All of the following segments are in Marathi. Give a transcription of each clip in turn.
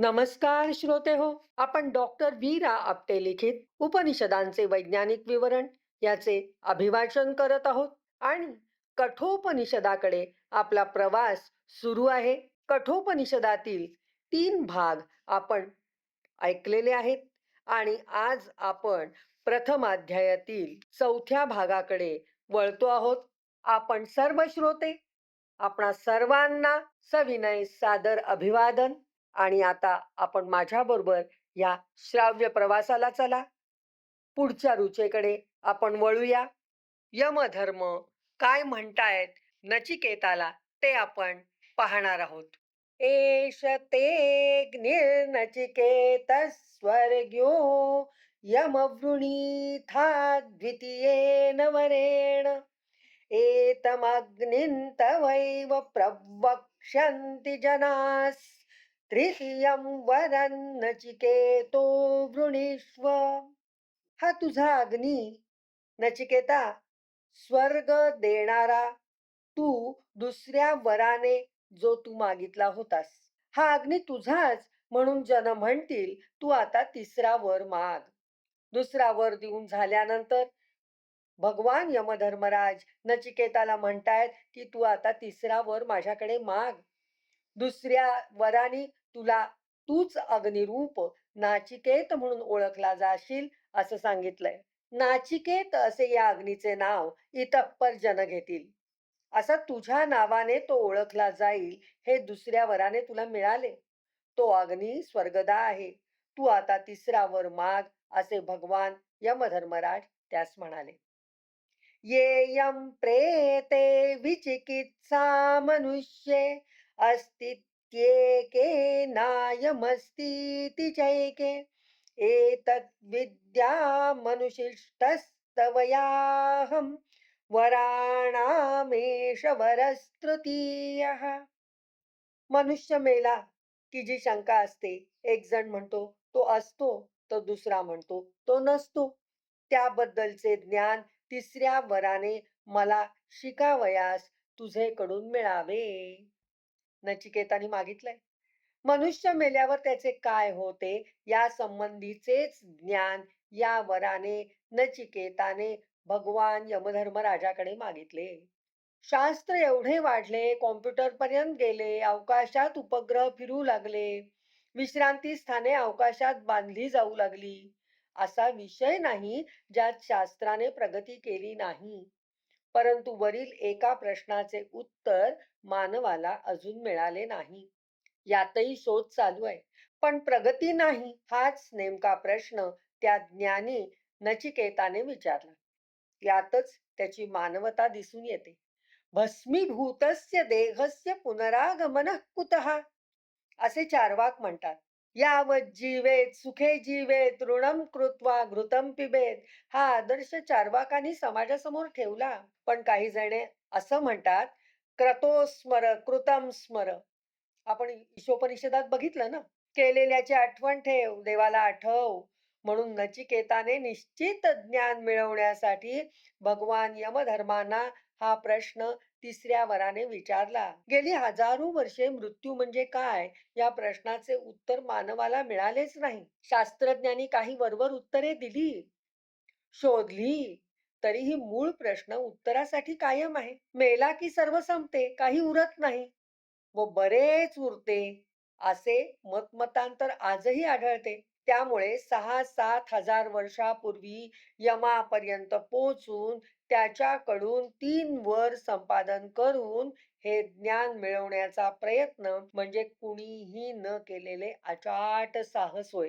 नमस्कार श्रोते हो आपण डॉक्टर वीरा आपटे लिखित उपनिषदांचे वैज्ञानिक विवरण याचे अभिवाचन करत आहोत आणि कठोपनिषदाकडे आपला प्रवास सुरू आहे. कठोपनिषदातील तीन भाग आपण ऐकलेले आहेत आणि आज आपण प्रथम अध्यायातील चौथ्या भागाकडे वळतो आहोत. आपण सर्व श्रोते आपणा सर्वांना सविनय सादर अभिवादन आणि आता आपण माझ्याबरोबर या श्राव्य प्रवासाला चला. पुढच्या रुचेकडे आपण वळूया. यमधर्म काय म्हणतायत नचिकेताला ते आपण पाहणार आहोत. एष ते निर्नचिकेत स्वर्ग्यो यमवृणीथा द्वितीयेन वरेण एतमग्निन्तवैव प्रवक्ष्यन्ति जनास्। तृतीयं वरं नचिकेतो वृणीष्व। हा तुझा अग्नी नचिकेता स्वर्ग देणारा तू दुसऱ्या वराने जो तू मागितला होतास. हा अग्नी तुझाच म्हणून जन म्हणतील तू आता तिसरा वर माग. दुसरा वर देऊन झाल्यानंतर भगवान यमधर्मराज नचिकेताला म्हणतायत की तू आता तिसरा वर माझ्याकडे माग. दुसऱ्या वराने तुला तूच अग्निरूप नाचिकेत म्हणून ओळखला जाशील असं सांगितलंय. नाचिकेत असे या अग्नीचे नाव इतप्पर जन घेतील. असा तुझ्या नावाने तो ओळखला जाईल हे दुसऱ्या वराने तुला मिळाले. तो अग्नी स्वर्गदा आहे. तू आता तिसरा वर माग असे भगवान यमधर्मराज त्यास म्हणाले. येयं प्रेते विचिकित्सा मनुष्ये अस्तित्व चैके नायमस्तीति विद्या मनुशिष्टस्तवयाहं वराणामेष वरस्तृतीयः। मनुष्य मेला की जी शंका असते एक जण म्हणतो तो असतो तर दुसरा म्हणतो तो नसतो. त्याबद्दलचे ज्ञान तिसऱ्या वराने मला शिकावयास तुझेकडून मिळावे. नचिकेताने मागितलंय. मनुष्य मेल्यावर त्याचे काय होते? या संबंधीचेच ज्ञान या वराने नचिकेताने भगवान यमधर्मराजाकडे मागितले. शास्त्र एवढे वाढले कॉम्प्युटर पर्यंत गेले अवकाशात उपग्रह फिरू लागले विश्रांती स्थाने अवकाशात बांधली जाऊ लागली. असा विषय नाही ज्यात शास्त्राने प्रगती केली नाही. परंतु वरील एका प्रश्नाचे उत्तर मानवाला अजून मिळाले नाही. यातही शोध चालू आहे. पण प्रगती नाही हाच नेमका प्रश्न त्या ज्ञानी नचिकेताने विचारला. यातच त्याची मानवता दिसून येते. भस्मीभूतस्य देहस्य पुनरागमन कुतः? असे चारवाक म्हणतात. यावत जीवेत सुखे जीवेत ऋणम कृत्वा घृतम पिबेत. हा आदर्श चारवाकांनी समाजासमोर ठेवला. पण काही जणे असं म्हणतात क्रतो स्मर कृतम स्मर. आपण ईशोपनिषदात बघितलं ना? केलेल्याची आठवण ठेव देवाला आठव. म्हणून नचिकेताने निश्चित ज्ञान मिळवण्यासाठी भगवान यमधर्मांना हा प्रश्न तिसऱ्या वराने विचारला. गेली हजारो वर्षे मृत्यू म्हणजे काय? या प्रश्नाचे उत्तर मानवाला मिळालेच नाही. शास्त्रज्ञांनी काही वरवर उत्तरे दिली. शोधली. तरीही मूळ प्रश्न उत्तरासाठी कायम आहे. मेला की सर्व संपते काही उरत नाही. व बरेच उरते. असे मतमतांतर आजही आढळते. त्यामुळे सहा सात हजार वर्षापूर्वी यमापर्यंत पोहोचून त्याच्याकडून तीन वर संपादन करून हे ज्ञान मिळवण्याचा प्रयत्न म्हणजे कुणीही न केलेले अचाट साहस होय.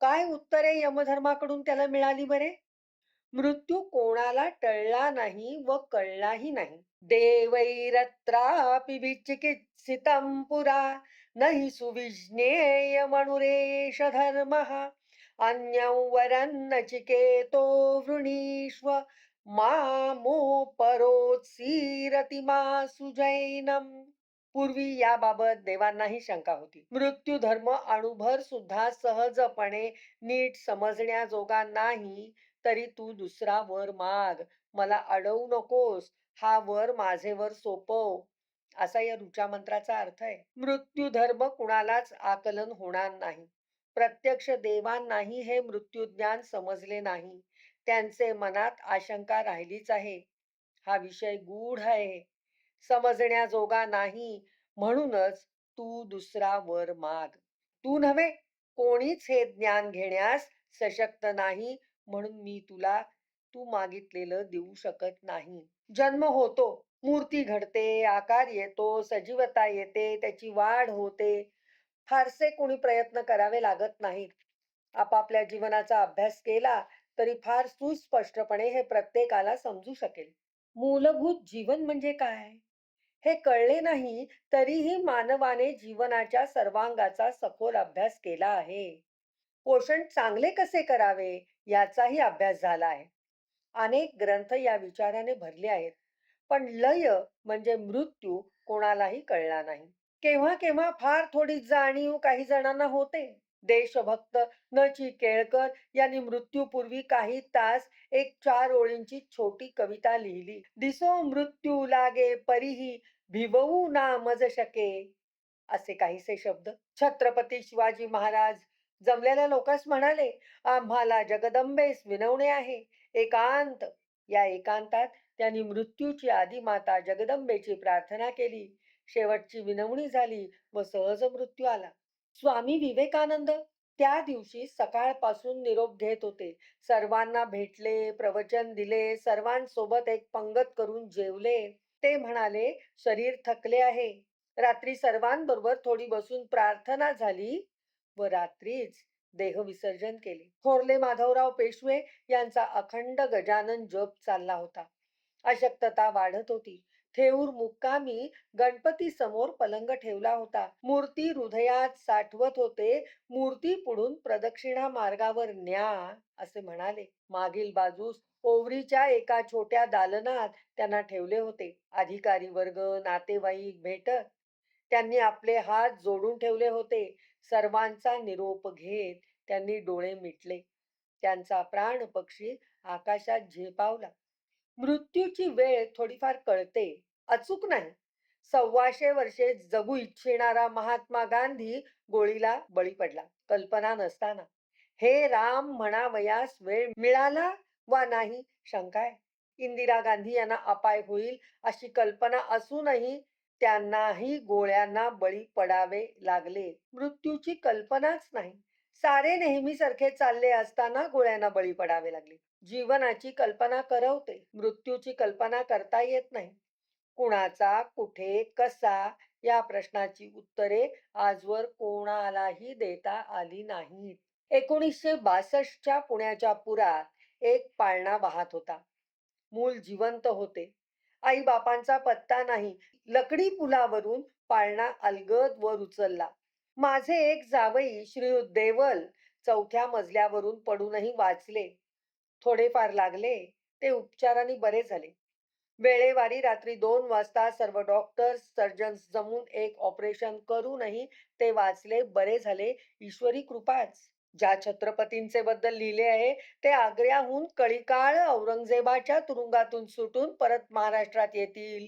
काय उत्तरे यमधर्माकडून त्याला मिळाली बरे? मृत्यू कोणाला टळला नाही व कळलाही नाही. देवैरत्रापि विचिकित्सितं पुरा नहि हि सुविज्ञेय मनुरेश धर्मः। अन्यं वरं नचिकेतो वृणीष्व। मामोपरोत्सीरति मा सुजैनम पूर्वी याबाबत देवांनाही शंका होती. मृत्यू धर्म अणुभर सुद्धा सहजपणे नीट समजण्याजोगा नाही तरी तू दुसरा वर माग. मला अडवू नकोस. हा वर माझे वर सोपव. असा या ऋचा मंत्राचा अर्थ आहे मृत्यू धर्म कुणालाच आकलन होणार नाही. प्रत्यक्ष देवांनाही हे मृत्यू ज्ञान समजले नाही. त्यांचे मनात आशंका राहिलीच आहे. हा विषय गूढ आहे. समजण्याजोगा नाही म्हणूनच तू दुसरा वर माग. तू नव्हे कोणीच हे ज्ञान घेण्यास सशक्त नाही म्हणून मी तुला तू मागितलेलं देऊ शकत नाही. जन्म होतो. मूर्ती घडते आकार येतो सजीवता येते त्याची वाढ होते. फारसे कोणी प्रयत्न करावे लागत नाहीत. आपापल्या जीवनाचा अभ्यास केला तरी फार सुस्पष्टपणे हे प्रत्येकाला समजू शकेल. मूलभूत जीवन म्हणजे काय? हे कळले नाही तरीही मानवाने जीवनाच्या सर्वांगाचा सखोल अभ्यास केला आहे. पोषण चांगले कसे करावे याचाही अभ्यास झाला आहे. अनेक ग्रंथ या विचाराने भरले आहेत. पण लय म्हणजे मृत्यू कोणालाही कळला नाही. केव्हा केव्हा फार थोडी जाणीव काही जणांना होते. देशभक्त न ची केळकर यांनी मृत्यूपूर्वी काही तास एक चार ओळींची छोटी कविता लिहिली. दिसो मृत्यू लागे परिही भिवऊ ना मज शके असे काहीसे शब्द. छत्रपती शिवाजी महाराज जमलेल्या लोकांस म्हणाले आम्हाला जगदंबेस विनवणे आहे. एकांत या एकांतात त्यांनी मृत्यूची आधी माता जगदंबेची प्रार्थना केली. शेवटची विनवणी झाली व सहज मृत्यू आला. स्वामी विवेकानंद त्या दिवशी सकाळपासून निरोप घेत होते. सर्वांना भेटले प्रवचन दिले सर्वांसोबत एक पंगत करून जेवले. ते म्हणाले शरीर थकले आहे. रात्री सर्वांबरोबर थोडी बसून प्रार्थना झाली व रात्रीच देह विसर्जन केले. थोरले माधवराव पेशवे यांचा अखंड गजानन जप चालला होता. अशक्तता वाढत होती. थेऊर मुक्कामी गणपती समोर पलंग ठेवला होता. मूर्ती हृदयात साठवत होते. मूर्ती पुढून प्रदक्षिणा मार्गावर न्या असे म्हणाले. मागील बाजूस ओवरीच्या एका छोट्या दालनात त्यांना ठेवले होते. अधिकारी वर्ग नातेवाईक भेटत. त्यांनी आपले हात जोडून ठेवले होते. सर्वांचा निरोप घेत त्यांनी डोळे मिटले. त्यांचा प्राण पक्षी आकाशात झेपावला. मृत्यूची वेळ थोडीफार कळते. अचूक नाही. सव्वाशे वर्षे जगू इच्छिणारा महात्मा गांधी गोळीला बळी पडला. कल्पना नसताना. हे राम म्हणावयास वेळ मिळाला वा नाही? शंका आहे. इंदिरा गांधी यांना अपाय होईल अशी कल्पना असूनही त्यांनाही गोळ्यांना बळी पडावे लागले. मृत्यूची कल्पनाच नाही. सारे नेहमीसारखे चालले असताना गोळ्यांना बळी पडावे लागले. जीवनाची कल्पना करवते. मृत्यूची कल्पना करता येत नाही. कुणाचा कुठे कसा या प्रश्नाची उत्तरे आजवर कोणालाही देता आली नाहीत. एकोणीसशे बासष्टच्या पुण्याच्या पुरात एक पाळणा वाहत होता. मूल जिवंत होते. आई बापांचा पत्ता नाही. लकडी पुलावरून पाळणा अलगद वर उचलला. माझे एक जावई श्रीयुत देवल चौथ्या मजल्यावरून पडूनही वाचले. थोडेफार लागले ते उपचाराने बरे झाले. वेळेवारी रात्री दोन वाजता सर्व डॉक्टर्स सर्जन्स जमून एक ऑपरेशन करूनही ते वाचले बरे झाले. ईश्वरी कृपाच. ज्या छत्रपतींचे बद्दल लिहिले आहे ते आग्र्याहून कळीकाळ औरंगजेबाच्या तुरुंगातून सुटून परत महाराष्ट्रात येतील.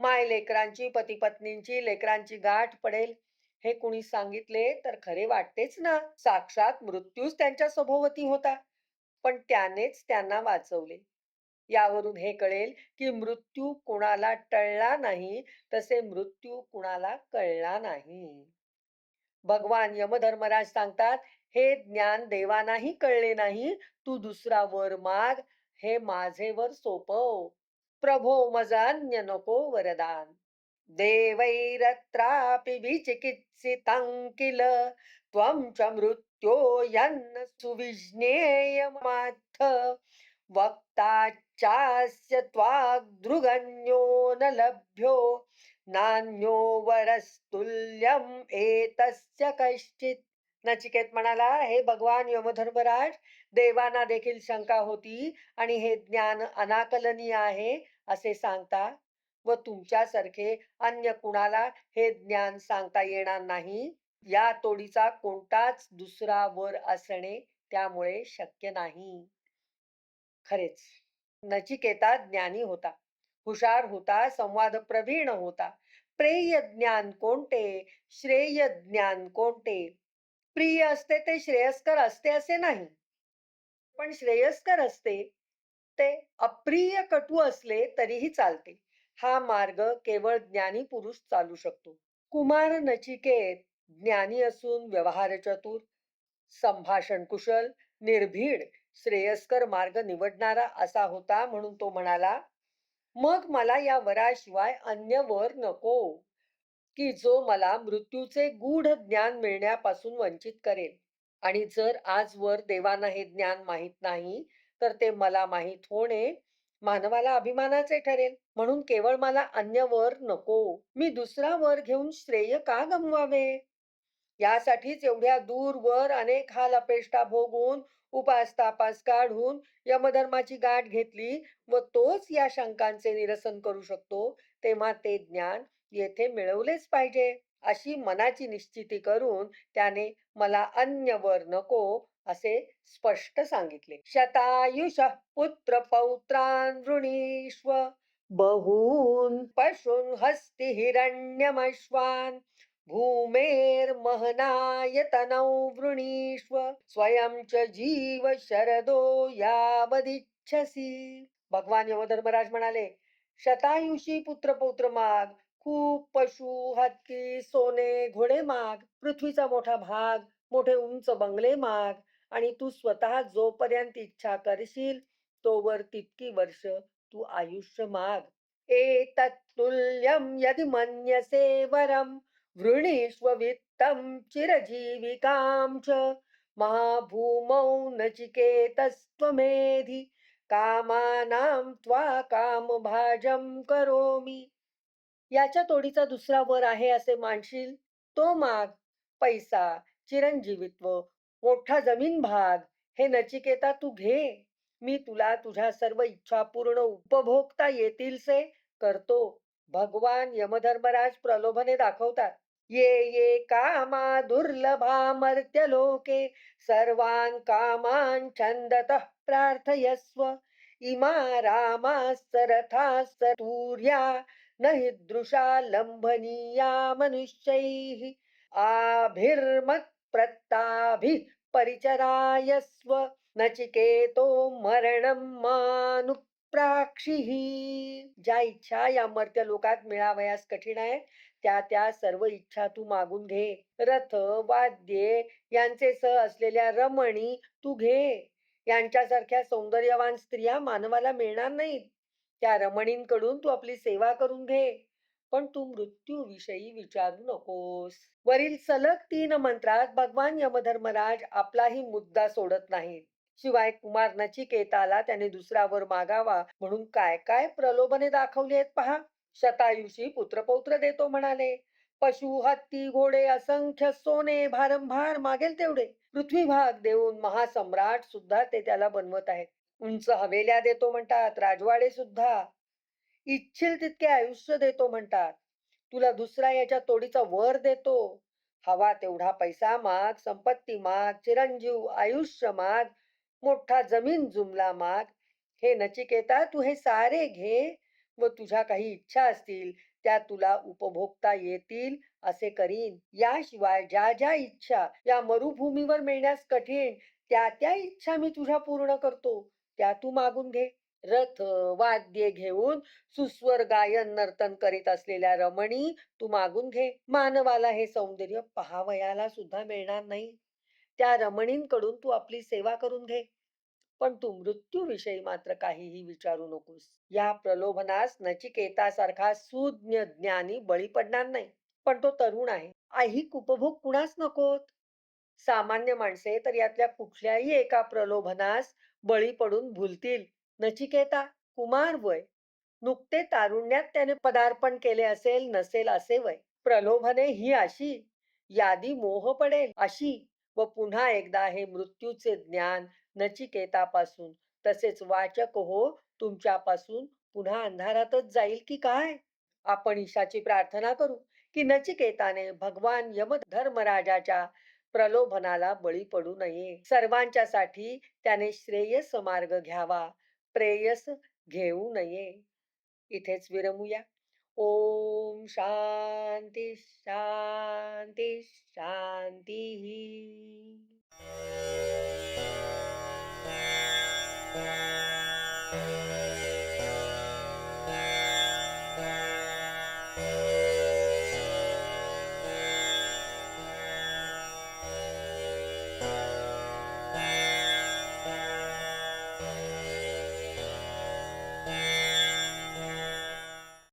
माय लेकरांची पती पत्नींची लेकरांची गाठ पडेल. हे कुणी सांगितले तर खरे वाटतेच ना. साक्षात मृत्यूच त्यांच्या सभोवती होता. पण त्यानेच त्यांना वाचवले. यावरून हे कळेल की मृत्यू कुणाला टळला नाही तसे मृत्यू कुणाला कळला नाही. भगवान यमधर्मराज सांगतात हे ज्ञान देवानाही कळले नाही तू दुसरा वर माग हे माझे वर सोपव. प्रभो मजान्य नको वरदान. देवैरत्रापि विचिकित्सितं किल त्वं च मृत्यो यन्न सुविज्ञेयमाथ वक्ताच्चास्य त्वाग्दृगन्यो न लभ्यो नान्यो वरस्तुल्यम एतस्य कश्चित्। नचिकेत म्हणाला हे भगवान यमधर्मराज देवांना देखील शंका होती आणि हे ज्ञान अनाकलनीय आहे असे सांगता व तुमच्यासारखे अन्य कुणाला हे ज्ञान सांगता येणार नाही? या तोडीचा कोणताच दुसरा वर असणे त्यामुळे शक्य नाही. खरेच नचिकेता ज्ञानी होता. हुशार होता संवाद प्रवीण होता. प्रेय ज्ञान कोणते? श्रेय ज्ञान कोणते? प्रिय असते ते श्रेयस्कर असते असे नाही. पण श्रेयस्कर असते ते अप्रिय कटू असले तरीही चालते. हा मार्ग केवळ ज्ञानी पुरुष चालू शकतो. कुमार नचिकेत ज्ञानी असून व्यवहार चतुर संभाषण कुशल निर्भीड श्रेयस्कर मार्ग निवडणारा असा होता म्हणून तो म्हणाला मग मला या वराशिवाय अन्य वर नको की जो मला मृत्यूचे गूढ ज्ञान मिळण्यापासून वंचित करेल. आणि जर आजवर देवांना हे ज्ञान माहीत नाही तर ते मला माहीत होणे मानवाला अभिमानाचे ठरेल. म्हणून केवळ मला अन्य वर नको. मी दुसरा वर घेऊन श्रेय का गमवावे? यासाठीच एवढ्या दूर वर अनेक हाल अपेष्टा भोगून उपास तापास काढून यमधर्माची गाठ घेतली व तोच या शंकांचे निरसन करू शकतो तेव्हा ते ज्ञान येथे मिळवलेच पाहिजे. अशी मनाची निश्चिती करून त्याने मला अन्य वर नको असे स्पष्ट सांगितले. शतायुष पुत्र पौत्रान ऋणीश्व बहून पशून हस्ती हिरण्यमश्वान भूमेर्महनाय तनौ वृणीष्व स्वयं च जीव शरदो यावदिच्छसी. भगवान यमधर्मराज म्हणाले शतायुषी पुत्र पौत्र माग खूप पशु हत्ती सोने घोडे माग पृथ्वीचा मोठा भाग मोठे उंच बंगले माग आणि तू स्वतः जोपर्यंत इच्छा करशील तोवर तितकी वर्ष तू आयुष्य माग. एतत्तुल्यं यदि मन्यसे वरम वृणीष्व वित्तम चिरजीविकाम च। महाभूमौ नचिकेतस्त्वमेधि कामानां त्वा कामभाजं करोमि। याच्या तोडीचा दुसरा वर आहे असे मानशील? तो माग. पैसा चिरंजीवित्व मोठा जमीन भाग. हे नचिकेता तू घे. मी तुला तुझ्या सर्व इच्छा पूर्ण उपभोगता येतीलसे करतो. भगवान यमधर्मराज प्रलोभने दाखवतात. ये ये कामा दुर्लभा मर्त्य लोके. सर्वान कामान छंदत प्रार्थयस्व. इमा रामास्तरथास्त तूर्या. न दृशा लंभनीया मनुष्यैः. आभिर्मत् प्रत्ताभि परिचरायस्व नचिकेतो मरणं मानुप्राक्षिः। ज्या इच्छा या मर्त्य लोकात मिळावयास कठीण आहे त्या त्या सर्व इच्छा तू मागून घे. रथ वाद्ये यांचे सह असलेल्या रमणी तू घे. यांच्यासारख्या सौंदर्यवान स्त्रिया मानवाला मिळणार नाहीत. त्या रमणींकडून तू आपली सेवा करून घे. पण तू मृत्यू विषयी विचारू नकोस. वरील सलग तीन मंत्रात भगवान यमधर्मराज आपलाही मुद्दा सोडत नाहीत. शिवाय कुमार नचिकेताला त्याने दुसरा मागावा म्हणून काय काय प्रलोभने दाखवली आहेत पहा. शतायुषी पुत्रपौत्र देतो म्हणाले. पशु हत्ती घोडे असंख्य सोने भारंभार मागेल तेवढे. पृथ्वी भाग देऊन महासम्राट सुद्धा ते त्याला बनवत आहेत. उंच हवेल्या देतो म्हणतात राजवाडे सुद्धा. इच्छिल तितके आयुष्य देतो म्हणतात. तुला दुसरा याच्या तोडीचा वर देतो. हवा तेवढा पैसा माग संपत्ती माग चिरंजीव आयुष्य माग मोठा जमीन जुमला माग. हे नचिकेता तू हे सारे घे व तुझ्या काही इच्छा असतील त्या तुला उपभोगता येतील असे करीन. याशिवाय ज्या ज्या इच्छा या मरुभूमीवर मिळण्यास कठीण त्या त्या इच्छा मी तुझ्या पूर्ण करतो. त्या तू मागून घे. रथ वाद्ये घेऊन सुस्वर गायन नर्तन करीत असलेल्या रमणी तू मागून घे. मानवाला हे सौंदर्य पहावयाला सुद्धा मिळणार नाही. त्या रमणींकडून तू आपली सेवा करून घे. पण तू मृत्यूविषयी मात्र काहीही विचारू नकोस. या प्रलोभनास नचिकेतासारखा सुज्ञ ज्ञानी बळी पडणार नाही. पण तो तरुण आहे. ऐहिक उपभोग कुणास नकोत? सामान्य माणसे तर यातल्या कुठल्याही एका प्रलोभनास बळी पडून भुलतील. नचिकेता कुमार वय. नुकते तारुण्यात त्याने पदार्पण केले असेल नसेल असे वय. प्रलोभने ही अशी यादी मोह पडेल अशी व पुन्हा एकदा हे मृत्यूचे ज्ञान नचिकेतापासून तसेच वाचक हो तुमच्यापासून पुन्हा अंधारातच जाईल की काय? आपण ईशाची प्रार्थना करू की नचिकेताने भगवान यम धर्मराजाच्या प्रलोभनाला बळी पडू नये. सर्वांच्यासाठी त्याने श्रेयस मार्ग घ्यावा. प्रेयस घेऊ नये. इथेच विरमूया. ओम शांती शांती शांती.